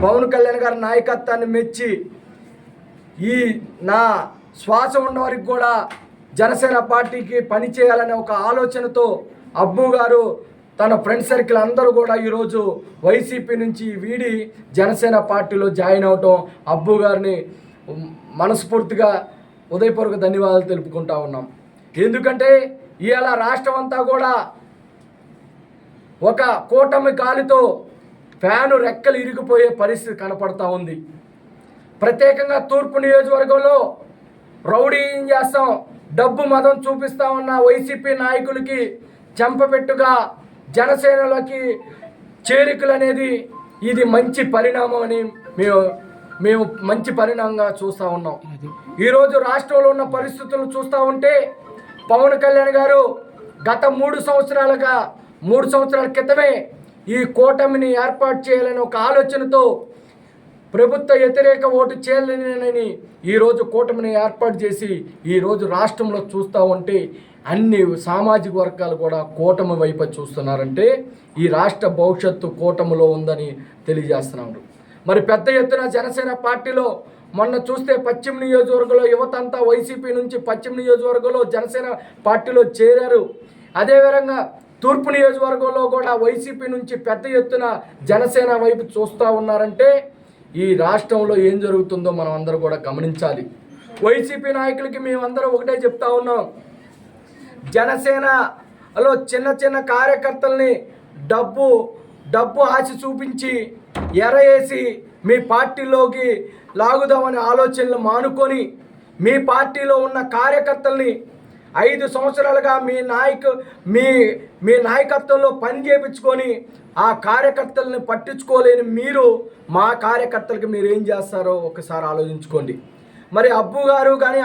పవన్ కళ్యాణ్ గారి నాయకత్వాన్ని మెచ్చి ఈ నా శ్వాస ఉన్న వారికి కూడా జనసేన పార్టీకి పని చేయాలనే ఒక ఆలోచనతో అబ్బు గారు తన ఫ్రెండ్ సర్కిల్ అందరూ కూడా ఈరోజు వైసీపీ నుంచి వీడి జనసేన పార్టీలో జాయిన్ అవటం అబ్బు గారిని మనస్ఫూర్తిగా ఉదయపూర్వక ధన్యవాదాలు తెలుపుకుంటా ఉన్నాం. ఎందుకంటే ఇవాళ రాష్ట్రం అంతా కూడా ఒక కూటమి కాలితో ఫ్యాను రెక్కలు ఇరిగిపోయే పరిస్థితి కనపడతా ఉంది. ప్రత్యేకంగా తూర్పు నియోజకవర్గంలో రౌడీ ఏం చేస్తాం. డబ్బు మదం చూపిస్తా ఉన్న వైసీపీ నాయకులకి చెంపపెట్టుగా జనసేనలోకి చేరికలు అనేది ఇది మంచి పరిణామం అని మేము మేము మంచి పరిణామంగా చూస్తూ ఉన్నాం. ఈరోజు రాష్ట్రంలో ఉన్న పరిస్థితులు చూస్తూ ఉంటే పవన్ కళ్యాణ్ గారు గత మూడు సంవత్సరాలుగా మూడు సంవత్సరాల క్రితమే ఈ కూటమిని ఏర్పాటు చేయాలని ఒక ఆలోచనతో ప్రభుత్వ వ్యతిరేక ఓటు చేయాలని ఈరోజు కూటమిని ఏర్పాటు చేసి ఈరోజు రాష్ట్రంలో చూస్తూ ఉంటే అన్ని సామాజిక వర్గాలు కూడా కూటమి వైపు చూస్తున్నారంటే ఈ రాష్ట్ర భవిష్యత్తు కూటమిలో ఉందని తెలియజేస్తున్నారు. మరి పెద్ద ఎత్తున జనసేన పార్టీలో మొన్న చూస్తే పశ్చిమ నియోజకవర్గంలో యువత అంతా వైసీపీ నుంచి పశ్చిమ నియోజకవర్గంలో జనసేన పార్టీలో చేరారు. అదేవిధంగా తూర్పు నియోజకవర్గంలో కూడా వైసీపీ నుంచి పెద్ద ఎత్తున జనసేన వైపు చూస్తూ ఉన్నారంటే ఈ రాష్ట్రంలో ఏం జరుగుతుందో మనం అందరూ కూడా గమనించాలి. వైసీపీ నాయకులకి మేమందరం ఒకటే చెప్తా ఉన్నాం. జనసేనలో చిన్న చిన్న కార్యకర్తల్ని డబ్బు డబ్బు ఆశ చూపించి ఎరవేసి మీ పార్టీలోకి లాగుదామనే ఆలోచనలు మానుకొని మీ పార్టీలో ఉన్న కార్యకర్తల్ని ఐదు సంవత్సరాలుగా మీ నాయకు మీ మీ నాయకత్వంలో పని చేయించుకొని ఆ కార్యకర్తలను పట్టించుకోలేని మీరు మా కార్యకర్తలకు మీరు ఏం చేస్తారో ఒకసారి ఆలోచించుకోండి. మరి అబ్బు గారు కానీ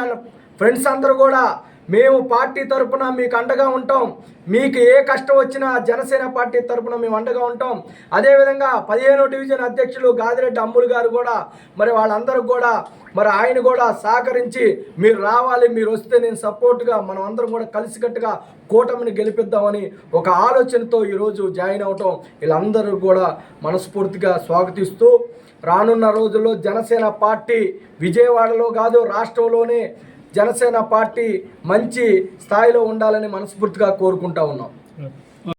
ఫ్రెండ్స్ అందరూ కూడా మేము పార్టీ తరపున మీకు అండగా ఉంటాం. మీకు ఏ కష్టం వచ్చినా జనసేన పార్టీ తరపున మేము అండగా ఉంటాం. అదేవిధంగా పదిహేనో డివిజన్ అధ్యక్షులు గాదిరెడ్డి అమ్ములు గారు కూడా మరి వాళ్ళందరూ కూడా మరి ఆయన కూడా సహకరించి మీరు రావాలి మీరు వస్తే నేను సపోర్ట్గా మనం అందరం కూడా కలిసికట్టుగా కూటమిని గెలిపిద్దామని ఒక ఆలోచనతో ఈరోజు జాయిన్ అవటం వీళ్ళందరూ కూడా మనస్ఫూర్తిగా స్వాగతిస్తూ రానున్న రోజుల్లో జనసేన పార్టీ విజయవాడలో కాదు రాష్ట్రంలోనే జనసేన పార్టీ మంచి స్థాయిలో ఉండాలని మనస్ఫూర్తిగా కోరుకుంటా ఉన్నాం.